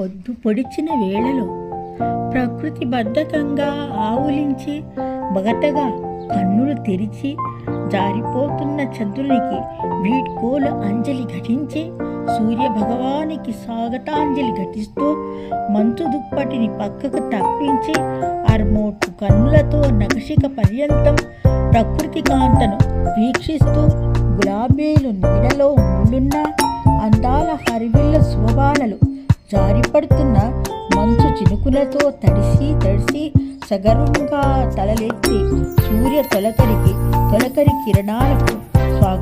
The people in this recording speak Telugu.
పొద్దు పొడిచిన వేళలో ప్రకృతి బద్ధకంగా ఆవులించి బగతగా కన్నులు తెరిచి జారిపోతున్న చంద్రునికి వీడ్కోలు అంజలి ఘటించి సూర్య భగవానికి స్వాగతాంజలి ఘటిస్తూ మంచు దుప్పటిని పక్కకు తప్పించి అర్మోటు కన్నులతో నకషిక పర్యంతం ప్రకృతి కాంతను వీక్షిస్తూ గులాబీలు నీడలో ఉండున్న అందాల హరివిల్ల శోభానలు జారిపడుతున్న మంచు చినుకులతో తడిసి తడిసి సగర్వంగా తలలెత్తి సూర్య తొలకరికి తొలకరి కిరణాలకు స్వాగతం.